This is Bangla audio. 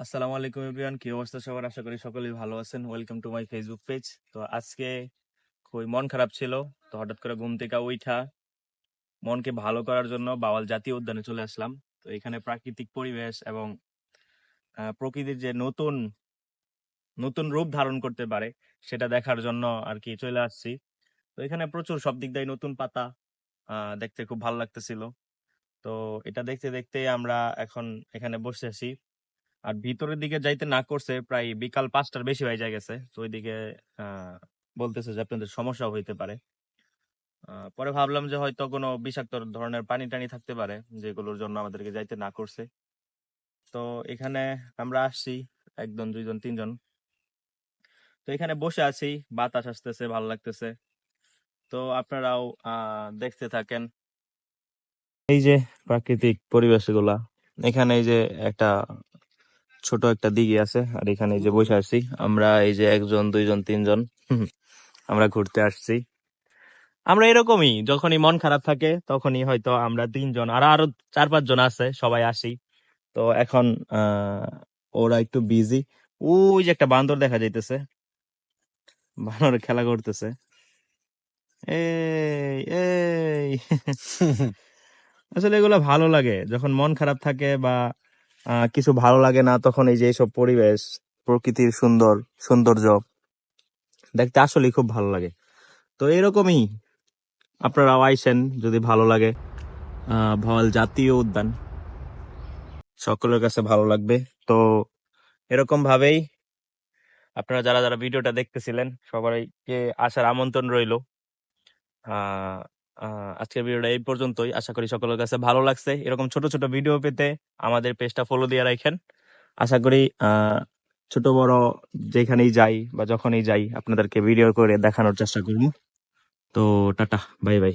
আসসালামু আলাইকুম এভরিওয়ান, কি অবস্থা সবার? আশা করি সকলেই ভালো আছেন। Welcome to my Facebook page তো আজকে খুবই মন খারাপ ছিল। তো হঠাৎ করে ঘুম থেকে উঠা মনকে ভালো করার জন্য বাওয়াল জাতীয় উদ্যানে চলে আসলাম। তো এখানে প্রাকৃতিক পরিবেশ এবং প্রকৃতির যে নতুন নতুন রূপ ধারণ করতে পারে সেটা দেখার জন্য আর কি চলে আসছি। তো এখানে প্রচুর সব দিক দিয়ে নতুন পাতা দেখতে খুব ভালো লাগতেছিল। তো এটা দেখতে দেখতে আমরা এখন এখানে বসে আছি। আর ভিতরের দিকে যাইতে না করছে, প্রায় বিকাল পাঁচটার বেশি হয়ে যায় গেছে। তো ওইদিকে বলতেছে যে আপনাদের সমস্যা হইতে পারে। পরে ভাবলাম যে হয়তো কোনো বিষাক্ত ধরনের পানি টানি থাকতে পারে, যেগুলোর জন্য আমাদেরকে যাইতে না করছে। তো এখানে আমরা আসছি, একজন, দুইজন, তিনজন। তো এখানে বসে আছি, বাতাস আসতেছে, ভালো লাগতেছে। তো আপনারাও দেখতে থাকেন। এই যে প্রাকৃতিক পরিবেশগুলা, এখানে এই যে একটা ছোট একটা দিঘি আছে আর এখানে এই যে বসে আছি। আমরা এই যে একজন দুইজন তিনজন আমরা ঘুরতে আসছি। আমরা এরকমই যখনই মন খারাপ থাকে তখনই হয়তো আমরা তিনজন আর আরও চার পাঁচজন আছে সবাই আসি। তো এখন আহ ওরা একটু বিজি ওই যে একটা বান্দর দেখা যাইতেছে। বানর খেলা করতেছে। এই এই। আসলে এগুলো ভালো লাগে। যখন মন খারাপ থাকে বা কিছু ভালো লাগে না, তখন এই যে এইসব পরিবেশ, প্রকৃতির সুন্দর, সৌন্দর্য, দেখতে আসলেই খুব ভালো লাগে। তো এরকমই আপনারাও আইসেন যদি ভালো লাগে। ভল জাতীয় উদ্যান সকলের কাছে ভালো লাগবে। তো এরকম ভাবেই আপনারা যারা যারা ভিডিওটা দেখতেছিলেন, সবাইকে আসার আমন্ত্রণ রইল। আজকের ভিডিওটা এই পর্যন্তই। আশা করি সকলের কাছে ভালো লাগছে। এরকম ছোট ছোট ভিডিও পেতে আমাদের পেজটা ফলো দিয়ে রাখেন। আশা করি ছোট, বড় যেখানেই যাই বা যখনই যাই, আপনাদেরকে ভিডিও করে দেখানোর চেষ্টা করব। তো টাটা বাই বাই